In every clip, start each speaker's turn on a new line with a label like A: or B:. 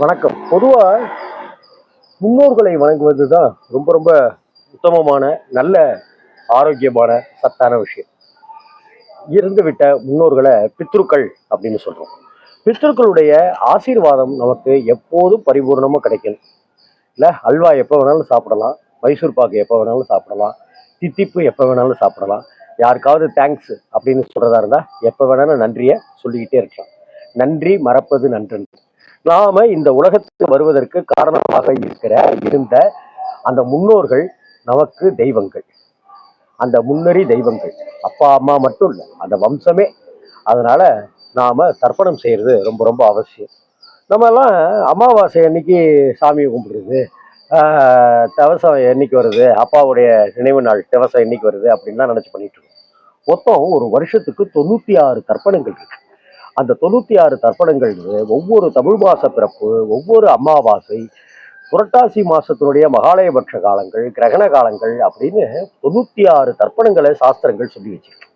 A: வணக்கம். பொதுவாக முன்னோர்களை வணங்குவது தான் ரொம்ப ரொம்ப உத்தமமான நல்ல ஆரோக்கியமான சத்தான விஷயம். இருந்துவிட்ட முன்னோர்களை பித்ருக்கள் அப்படின்னு சொல்கிறோம் பித்ருக்களுடைய ஆசீர்வாதம் நமக்கு எப்போதும் பரிபூர்ணமாக கிடைக்கும் இல்லை அல்வா எப்போ வேணாலும் சாப்பிடலாம் மைசூர் பாக்கு எப்போ வேணாலும் சாப்பிடலாம் தித்திப்பு எப்போ வேணாலும் சாப்பிடலாம். யாருக்காவது தேங்க்ஸ் அப்படின்னு சொல்கிறதா இருந்தால் எப்போ வேணாலும் நன்றியை சொல்லிக்கிட்டே இருக்கலாம். நன்றி மறப்பது நன்றன்று நாம இந்த உலகத்துக்கு வருவதற்கு காரணமாக இருக்கிற இருந்த அந்த முன்னோர்கள் நமக்கு தெய்வங்கள். அந்த முன்னறி தெய்வங்கள். அப்பா அம்மா மட்டும் இல்லை அந்த வம்சமே. அதனால நாம தர்ப்பணம் செய்யறது ரொம்ப ரொம்ப அவசியம். நம்மெல்லாம் அமாவாசை அன்னைக்கு சாமியை கும்பிடுறது தவசம் என்னைக்கு வருது அப்பாவுடைய நினைவு நாள் திவசம் என்னைக்கு வருது அப்படின்லாம் நினச்சி பண்ணிட்டு இருக்கோம். மொத்தம் ஒரு வருஷத்துக்கு தொண்ணூற்றி ஆறு தர்ப்பணங்கள் இருக்கு. அந்த தொண்ணூத்தி ஆறு தர்ப்பணங்கள் ஒவ்வொரு தமிழ் மாச பிறப்பு ஒவ்வொரு அமாவாசை புரட்டாசி மாசத்தினுடைய மகாலயபட்ச காலங்கள் கிரகண காலங்கள் அப்படின்னு தொண்ணூத்தி ஆறு தர்ப்பணங்களை சாஸ்திரங்கள் சொல்லி வச்சிருக்கு.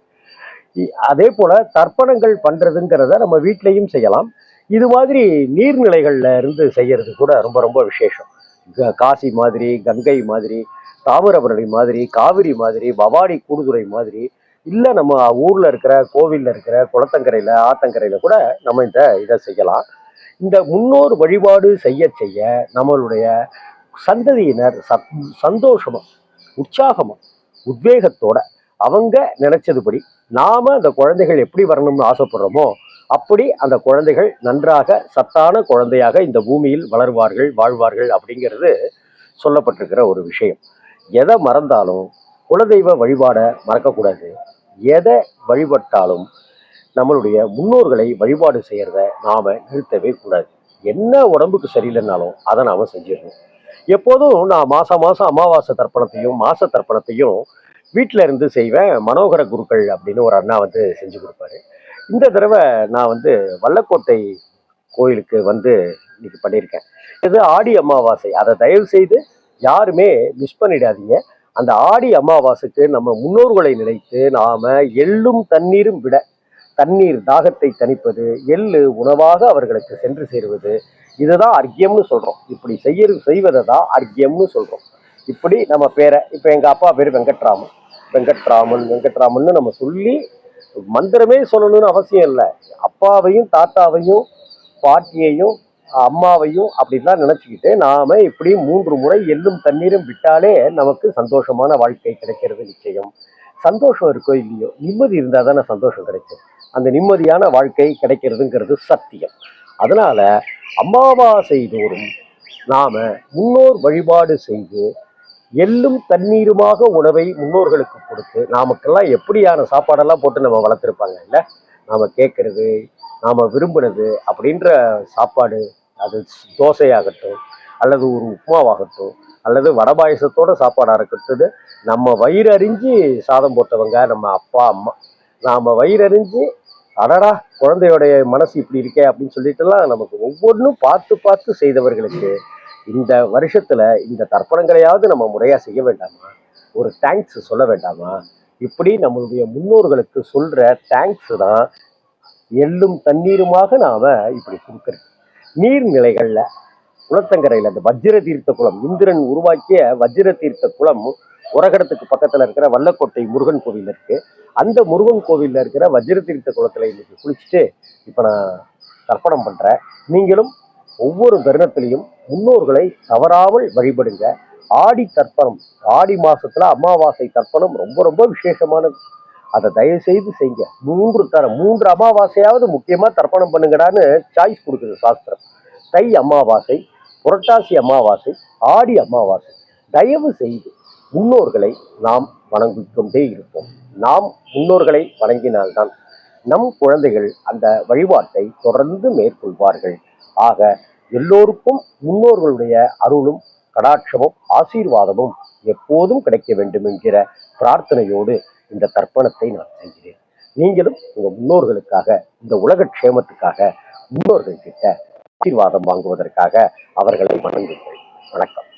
A: இ- அதே போல தர்ப்பணங்கள் பண்றதுங்கிறத நம்ம வீட்டிலையும் செய்யலாம். இது மாதிரி நீர்நிலைகள்ல இருந்து செய்யறது கூட ரொம்ப ரொம்ப விசேஷம். க- காசி மாதிரி கங்கை மாதிரி தாமிரபரணி மாதிரி காவிரி மாதிரி பவானி கூடுதுறை மாதிரி இல்லை நம்ம ஊரில் இருக்கிற கோவிலில் இருக்கிற குளத்தங்கரையில் ஆத்தங்கரையில் கூட நம்ம இந்த இதை செய்யலாம். இந்த முன்னோர் வழிபாடு செய்ய செய்ய நம்மளுடைய சந்ததியினர் சத் சந்தோஷமா உற்சாகமா உத்வேகத்தோட அவங்க நினைச்சதுபடி நாம் அந்த குழந்தைகள் எப்படி வரணும்னு ஆசைப்படுறோமோ அப்படி அந்த குழந்தைகள் நன்றாக சத்தான குழந்தையாக இந்த பூமியில் வளருவார்கள் வாழ்வார்கள் அப்படிங்கிறது சொல்லப்பட்டிருக்கிற ஒரு விஷயம். எதை மறந்தாலும் குலதெய்வ வழிபாடை மறக்கக்கூடாது. எதை வழிபட்டாலும் நம்மளுடைய முன்னோர்களை வழிபாடு செய்கிறத நாம் நிறுத்தவே கூடாது. என்ன உடம்புக்கு சரியில்லைனாலும் அதை நாம் செஞ்சிடணும். எப்போதும் நான் மாதம் மாதம் அமாவாசை தர்ப்பணத்தையும் மாச தர்ப்பணத்தையும் வீட்டில் இருந்து செய்வேன். மனோகர குருக்கள் அப்படின்னு ஒரு அண்ணா வந்து செஞ்சு கொடுப்பாரு. இந்த தடவை நான் வந்து வல்லக்கோட்டை கோயிலுக்கு வந்து இன்னைக்கு பண்ணியிருக்கேன். இது ஆடி அமாவாசை. அதை தயவு செய்து யாருமே மிஸ் பண்ணிடாதீங்க. அந்த ஆடி அமாவாசைக்கு நம்ம முன்னோர்களை நினைத்து நாம எள்ளும் தண்ணீரும் விட தண்ணீர் தாகத்தை தணிப்பது எள்ளு உணவாக அவர்களுக்கு சென்று சேருவது இதுதான் அர்க்கியம்னு சொல்றோம். இப்படி செய்ய செய்வதை தான் அர்க்கியம்னு சொல்றோம். இப்படி நம்ம பேரை இப்போ எங்கள் அப்பா பேர் வெங்கட்ராமன். வெங்கட்ராமன் வெங்கட்ராமன்னு நம்ம சொல்லி மந்திரமே சொல்லணும்னு அவசியம் இல்லை. அப்பாவையும் தாத்தாவையும் பாட்டியையும் அம்மாவையும் அப்படிலாம் நினச்சிக்கிட்டு நாம இப்படி மூன்று முறை எள்ளும் தண்ணீரும் விட்டாலே நமக்கு சந்தோஷமான வாழ்க்கை கிடைக்கிறது நிச்சயம். சந்தோஷம் இருக்கோ இல்லையோ நிம்மதி இருந்தால் தானே சந்தோஷம் கிடைக்கும். அந்த நிம்மதியான வாழ்க்கை கிடைக்கிறதுங்கிறது சத்தியம். அதனால அமாவாசை தோறும் நாம முன்னோர் வழிபாடு செய்து எள்ளும் தண்ணீருமாக உணவை முன்னோர்களுக்கு கொடுத்து நாமக்கெல்லாம் எப்படியான சாப்பாடெல்லாம் போட்டு நம்ம வளர்த்துருப்பாங்க இல்லை? நாம கேட்கறது நாம விரும்புனது அப்படின்ற சாப்பாடு அது தோசையாகட்டும் அல்லது ஒரு உப்புமாவாகட்டும் அல்லது வடை பாயசத்தோட சாப்பாடாக இருக்கட்டும் நம்ம வயிறறிஞ்சு சாதம் போட்டவங்க நம்ம அப்பா அம்மா நாம் வயிறு அறிஞ்சு அடடா குழந்தையோடைய மனசு இப்படி இருக்கே அப்படின்னு சொல்லிட்டுலாம் நமக்கு ஒவ்வொன்றும் பார்த்து பார்த்து செய்தவர்களுக்கு இந்த வருஷத்தில் இந்த தர்ப்பணங்களையாவது நம்ம முறையாக செய்ய வேண்டாமா? ஒரு தேங்க்ஸ் சொல்ல வேண்டாமா? இப்படி நம்மளுடைய முன்னோர்களுக்கு சொல்கிற தேங்க்ஸ் தான் எள்ளும் தண்ணீருமாக நாம் இப்படி கொடுக்கறது. நீர்நிலைகளில் குளத்தங்கரையில் அந்த வஜ்ர தீர்த்த குளம் இந்திரன் உருவாக்கிய வஜ்ர தீர்த்த குளம் உரகடத்துக்கு பக்கத்தில் இருக்கிற வல்லக்கோட்டை முருகன் கோவில் இருக்கு. அந்த முருகன் கோவிலில் இருக்கிற வஜ்ர தீர்த்த குளத்துல இன்னைக்கு குளிச்சுட்டு இப்போ நான் தர்ப்பணம் பண்ணுறேன் நீங்களும் ஒவ்வொரு தருணத்திலையும் முன்னோர்களை தவறாமல் வழிபடுங்க. ஆடி தர்ப்பணம் ஆடி மாசத்துல அமாவாசை தர்ப்பணம் ரொம்ப ரொம்ப விசேஷமானது. அதை தயவு செய்து செய்யுங்க. மூன்று தர மூன்று அமாவாசையாவது முக்கியமா தர்ப்பணம் பண்ணுங்கடான்னு சாய்ஸ் கொடுக்குது சாஸ்திரம். தை அமாவாசை புரட்டாசி அமாவாசை ஆடி அமாவாசை. தயவு செய்து முன்னோர்களை நாம் வணங்கிக் கொண்டே இருப்போம். நாம் முன்னோர்களை வணங்கினால்தான் நம் குழந்தைகள் அந்த வழிபாட்டை தொடர்ந்து மேற்கொள்வார்கள். ஆக எல்லோருக்கும் முன்னோர்களுடைய அருளும் கடாட்சமும் ஆசீர்வாதமும் எப்போதும் கிடைக்க வேண்டும் என்கிற பிரார்த்தனையோடு இந்த தர்ப்பணத்தை நான் செய்கிறேன் நீங்களும் உங்க முன்னோர்களுக்காக இந்த உலக க்ஷேமத்துக்காக முன்னோர்கள் கிட்ட ஆசீர்வாதம் வாங்குவதற்காக அவர்களை வணங்குங்கள். வணக்கம்.